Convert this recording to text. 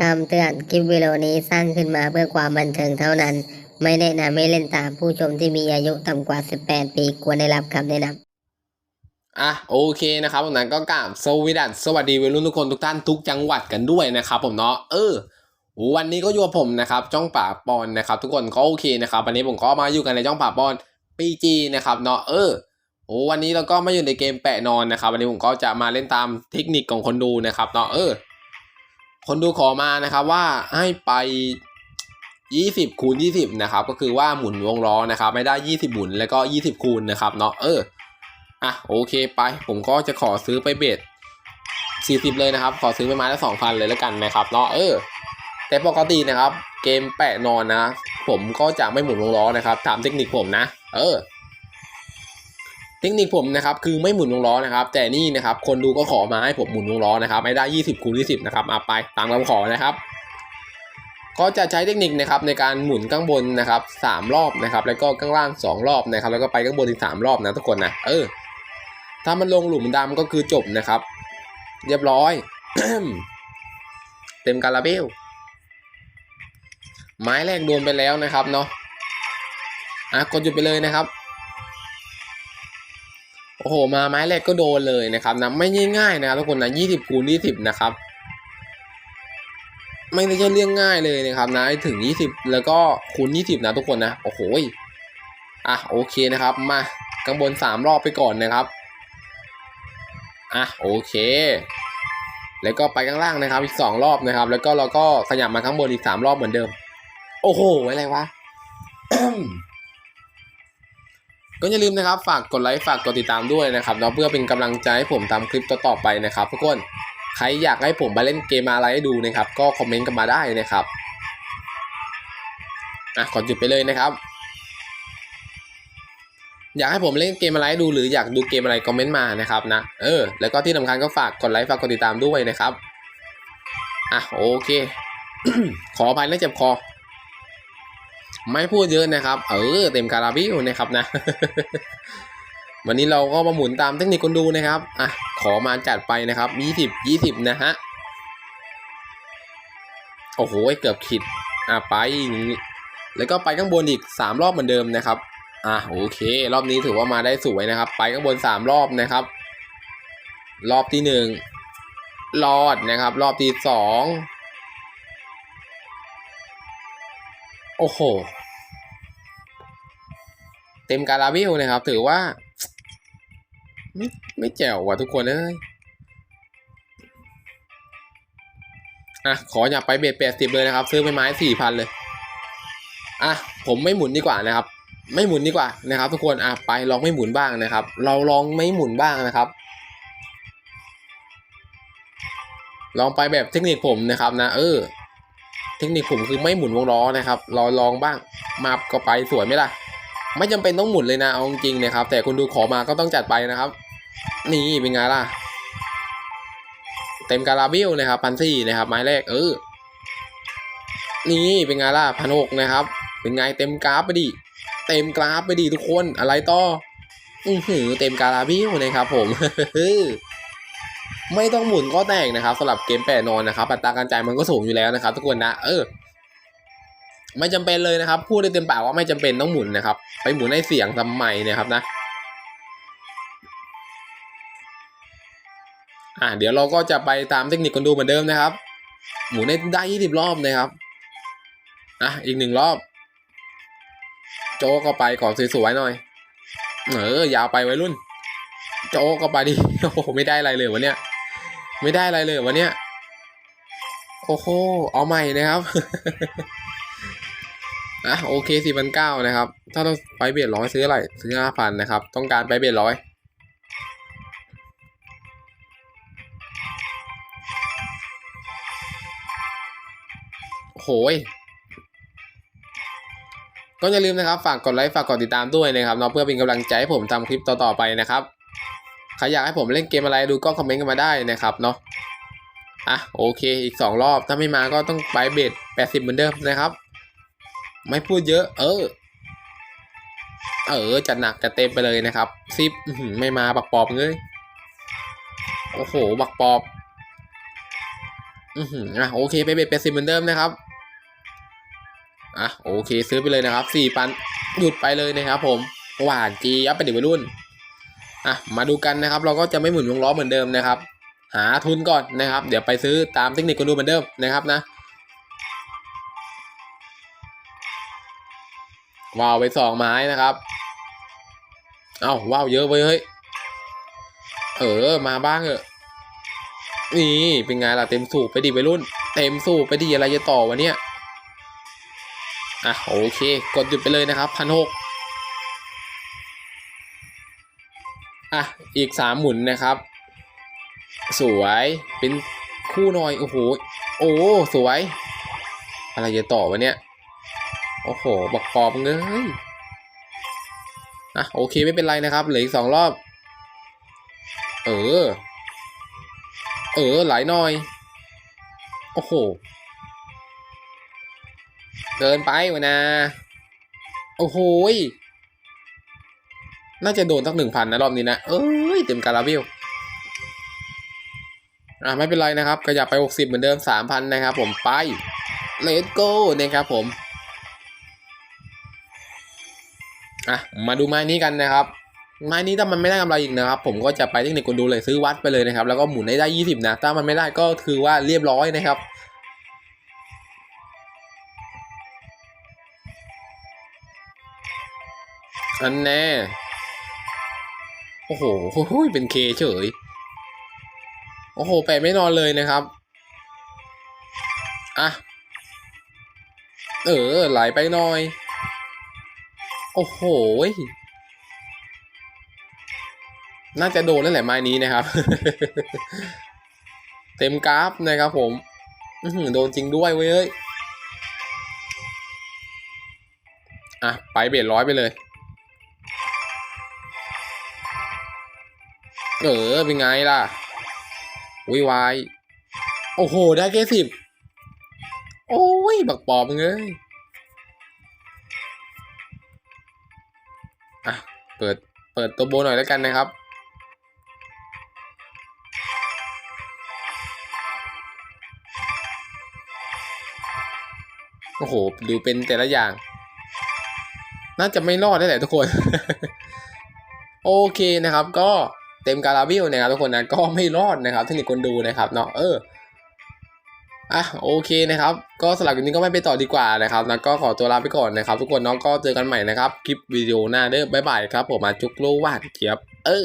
คำเตือนคลิปวิดีโอนี้สร้างขึ้นมาเพื่อความบันเทิงเท่านั้น ไม่แนะนำให้เล่นตามผู้ชมที่มีอายุต่ำกว่า 18 ปีควรได้รับคำแนะนำอะโอเคนะครับผมนั้นก็กราบสวีดัสสวัสดีวัยรุ่นทุกคนทุกท่านทุกจังหวัดกันด้วยนะครับผมเนาะเออ วันนี้ก็อยู่กับผมนะครับจ้องป่าปอนนะครับ ทุกคนก็โอเคนะครับวันนี้ผมก็มาอยู่กันในจ้องป่าปอนปีจีนะครับเนาะเออโอ้วันนี้เราก็มาอยู่ในเกมแปะนอนนะครับ วันนี้ผมก็จะมาเล่นตามเทคนิคของคนดูนะครับเนาะเออ คนดูขอมานะครับว่าให้ไป 20 คูณ 20 นะครับ ก็คือว่าหมุนวงล้อนะครับ ไม่ได้ 20 หมุนแล้วก็ 20 คูณนะครับเนาะเอออะโอเคไป ผมก็จะขอซื้อไปเบ็ด40 เลยนะครับ ขอซื้อไปไม้ละ2,000 เลยแล้วกันนะครับเนาะเออ แต่ปกตินะครับ เกมแปะนอนนะ ผมก็จะไม่หมุนวงล้อนะครับตามเทคนิคผมนะ เออ เทคนิคผมนะครับคือไม่หมุนวงล้อนะครับ แต่นี่นะครับคนดูก็ขอมาให้ผมหมุนวงล้อนะครับไม่ได้ 20คูณ20นะครับมาไปตามคำขอนะครับ ก็จะใช้เทคนิคนะครับในการหมุนข้างบนนะครับสามรอบนะครับ แล้วก็ข้างล่างสองรอบนะครับ แล้วก็ไปข้างบนอีกสามรอบนะทุกคนนะเออ ถ้ามันลงหลุมดำก็คือจบนะครับ เรียบร้อย เต็มคาราเบลไม้แรกโดนไปแล้วนะครับเนาะอะกดหยุดไปเลยนะครับ โอ้โห มาไม้แรกก็โดนเลยนะครับนะไม่ง่ายๆนะครับทุกคนนะยี่สิบคูณยี่สิบนะครับ ไม่ใช่เรื่องง่ายเลยนะครับนะถึงยี่สิบแล้วก็คูณยี่สิบนะทุกคนนะโอ้โหอะโอเคนะครับ มาข้างบนสามรอบไปก่อนนะครับอะโอเค แล้วก็ไปข้างล่างนะครับ อีกสองรอบนะครับ แล้วก็เราก็ขยับมาข้างบนอีกสามรอบเหมือนเดิม โอ้โหอะไรวะ ก็อย่าลืมนะครับ ฝากกดไลค์ฝากกดติดตามด้วยนะครับเนาะเพื่อเป็นกำลังใจให้ผมทำคลิปต่อๆไปนะครับทุกคนใครอยากให้ผมมาเล่นเกมอะไรให้ดูนะครับ ก็คอมเมนต์กันมาได้นะครับอะขอหยุดไปเลยนะครับ อยากให้ผมเล่นเกมอะไรดูหรืออยากดูเกมอะไรคอมเมนต์มานะครับนะเออแล้วก็ที่สำคัญก็ฝากกดไลค์ฝากกดติดตามด้วยนะครับอะโอเค ขออภัยนะเจ็บคอ ไม่พูดเยอะนะครับ เออเต็มคาราบิลนะครับนะ วันนี้เราก็มาหมุนตามเทคนิคคนดูนะครับอะขอมาจัดไปนะครับยี่สิบยี่สิบนะฮะโอ้โหเกือบขิดอะไป แล้วก็ไปข้างบนอีกสามรอบเหมือนเดิมนะครับอะโอเค รอบนี้ถือว่ามาได้สวยนะครับ ไปข้างบนสามรอบนะครับ รอบที่หนึ่งรอดนะครับ รอบที่สอง โอ้โห เต็มการาบิลนะครับ ถือว่า ไม่ไม่แจ๋วว่ะทุกคนเอ้ยอะ ขออย่าไปเบ็ดแปดสิบเลยนะครับ ซื้อไปไม้สี่พันเลย อะ ผมไม่หมุนดีกว่านะครับ ไม่หมุนดีกว่านะครับ ทุกคนอะไปลองไม่หมุนบ้างนะครับ เราลองไม่หมุนบ้างนะครับลองไปแบบเทคนิคผมนะครับนะ เออ เทคนิคผมคือไม่หมุนวงล้อนะครับเราลองบ้างมาก็ไปสวยไหมล่ะ ไม่จำเป็นต้องหมุนเลยนะเอาจริงนะครับ แต่คุณดูขอมาก็ต้องจัดไปนะครับ นี่เป็นไงล่ะ เต็มการาบิลนะครับพันสี่นะครับไม้แรกเออนี่เป็นไงล่ะพันหกนะครับ เป็นไงเต็มกราฟไปดิเต็มกราฟไปดิทุกคนอะไรต่ออือหือเต็มการาบิลนะครับผม ไม่ต้องหมุนก็แตกนะครับสำหรับเกมแปดนอนนะครับอัตราการจ่ายมันก็สูงอยู่แล้วนะครับ ทุกคนนะเออไม่จำเป็นเลยนะครับพูดได้เต็มปากว่าไม่จำเป็นต้องหมุนนะครับ ไปหมุนให้เสียงทำไมเนี่ยครับนะอะเดี๋ยวเราก็จะไปตามเทคนิคคนดูเหมือนเดิมนะครับ หมุนให้ได้ยี่สิบรอบนะครับอะอีกหนึ่งรอบ โจก็ไปก่อสวยๆหน่อยเออยาวไปไวรุ่น โจก็ไปดิโอ้ไม่ได้อะไรเลยวะเนี่ย ไม่ได้อะไรเลยวะเนี่ยโอ้โหเอาใหม่นะครับอะโอเคสี่พันเก้านะครับ ถ้าเราไปเบียดร้อยซื้ออะไรซื้อห้าพันนะครับ ต้องการไปเบียดร้อยโหยก็อย่าลืมนะครับ ฝากกดไลค์ ฝากกดติดตามด้วยนะครับเนาะเพื่อเป็นกำลังใจให้ผมทำคลิปต่อ ๆ ไปนะครับ ใครอยากให้ผมเล่นเกมอะไรดูก็คอมเมนต์กันมาได้นะครับเนาะอะโอเคอีกสองรอบถ้าไม่มาก็ต้องไปเบสแปดสิบเหมือนเดิมนะครับ ไม่พูดเยอะ เออ เออจัดหนักจัดเต็มไปเลยนะครับซิปไม่มาบักปอบเลยโอ้โหบักปอบอือหืออะโอเคไปเบ็ดเป็ดสิบเหมือนเดิมนะครับอะโอเคซื้อไปเลยนะครับสี่พันหยุดไปเลยนะครับผมหวานจียับไปเด็กวัยรุ่น อะมาดูกันนะครับ เราก็จะไม่หมุนวงล้อเหมือนเดิมนะครับ หาทุนก่อนนะครับ เดี๋ยวไปซื้อตามเทคนิคกันดูเหมือนเดิมนะครับนะว้าวไปสองไม้นะครับ เอ้าว้าวเยอะเว้ยเฮ้ยเออมาบ้างเถอะนี่เป็นไงล่ะเต็มสูบไปดิไปรุ่น เต็มสูบไปดิอะไรจะต่อวะเนี่ยอะโอเค กดหยุดไปเลยนะครับพันหก อะ อีกสามหมุนนะครับ สวยเป็นคู่หน่อย โอ้โห โอ้ สวย อะไรจะต่อวะเนี่ย โอ้โหบักปอบเงยอะ โอเคไม่เป็นไรนะครับ เหลืออีกสองรอบ เออ เออ หลหน่อย โอ้โห เกินไปวะนะ โอ้โห น่าจะโดนสักหนึ่งพันนะรอบนี้นะ เอ้ยเต็มการาบิลอะไม่เป็นไรนะครับขยับไปหกสิบเหมือนเดิมสามพันนะครับผมไป let's go นะครับผมอะมาดูไม้นี้กันนะครับ ไม้นี้ถ้ามันไม่ได้กำไรอีกนะครับ ผมก็จะไปเทคนิคกลดูเลยซื้อวัดไปเลยนะครับ แล้วก็หมุนให้ได้ยี่สิบนะ ถ้ามันไม่ได้ก็คือว่าเรียบร้อยนะครับอันแน่ โอ้โหเป็นเคเฉย โอ้โห แปะไม่นอนเลยนะครับ อะ เออ ไหลไปหน่อย โอ้โห น่าจะโดนนั่นแหละไม้นี้นะครับ เต็มกราฟนะครับผมโดนจริงด้วยเว้ยเอ้ยอะ ไปเบ็ดร้อยไปเลย เออเป็นไงล่ะวิวายโอ้โห ได้แค่สิบโอ้ย บักปอบมึงเอ้ยอะ เปิด เปิดตัวโบหน่อยแล้วกันนะครับ โอ้โห ดูเป็นแต่ละอย่าง น่าจะไม่รอดได้แหละทุกคน โอเคนะครับก็ เต็มการาบิลนะครับทุกคนนะก็ไม่รอดนะครับเทคนิคคนดูนะครับเนาะเอออะโอเคนะครับ ก็สำหรับวันนี้ก็ไม่ไปต่อดีกว่านะครับนะก็ขอตัวลาไปก่อนนะครับ ทุกคนเน้องก็เจอกันใหม่นะครับ คลิปวิดีโอหน้าเด้อบ๊ายบายครับผมมาจุกโลวาดเกียบเออ